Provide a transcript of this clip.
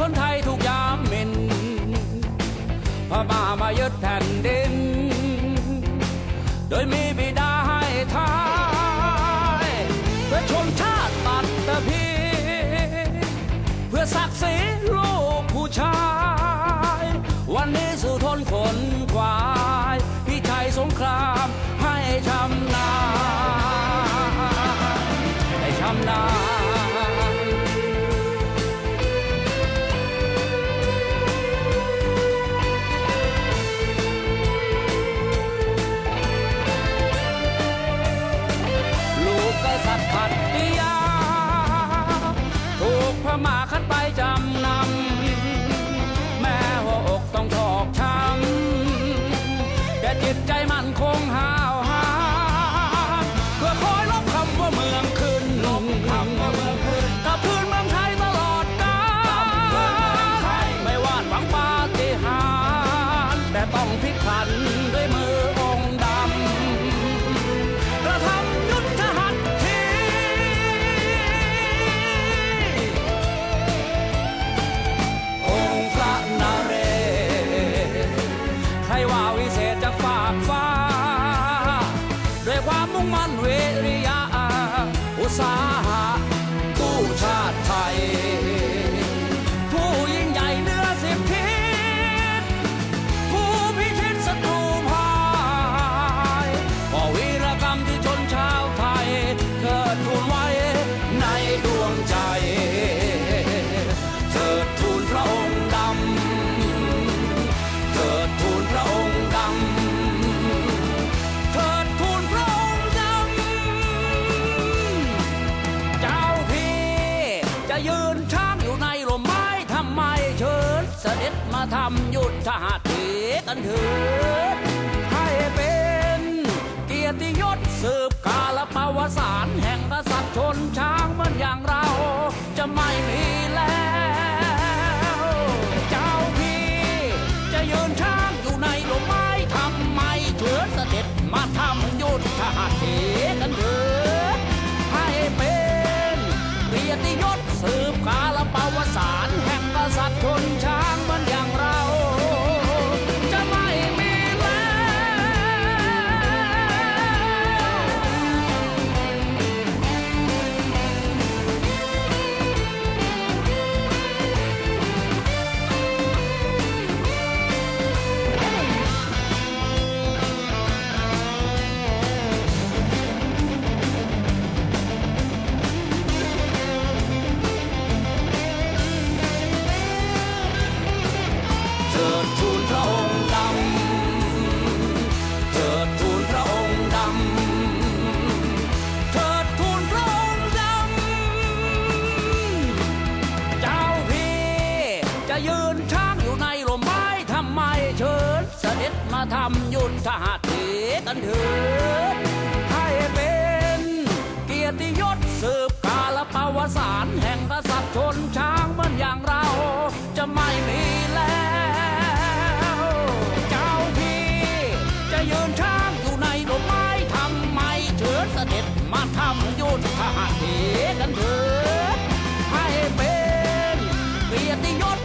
คนไทยทุกยามเม็นพม่ามายึดแผ่นดิน โดยมีบิดาให้ทายเพื่อชนชาติตัดตะพีเพื่อศักดิ์ศรีลูกผู้ชาย วันนี้สู่ทนคน พลิกผันด้วยมือองค์ดำกระทำยุทธหัตถีองค์พระนเรศใครว่าวิเศษจากฝากฟ้า ด้วยความมุ่งมั่นเวริยะอุตสาหะ เด็ดมาทำยุทธหัตถีกันเถิดให้เป็นเกียรติยศสืบกาลประวัติศาสตร์แห่งกษัตริย์ชนช้างเหมันอย่างเราจะไม่มีแล้ว ทำยุทธหัตถีกันเถิดให้เป็นเกียรติยศสืบกาลประวัติศาสตร์แห่งกษัตริย์ชนช้างเหมือนอย่างเราจะไม่มีแล้ว เจ้าพี่จะยืนช้างอยู่ในร่มไม้ทำไมเชิญเสด็จมาทำยุทธหัตถีกันเถิดให้เป็นเกียรติยศ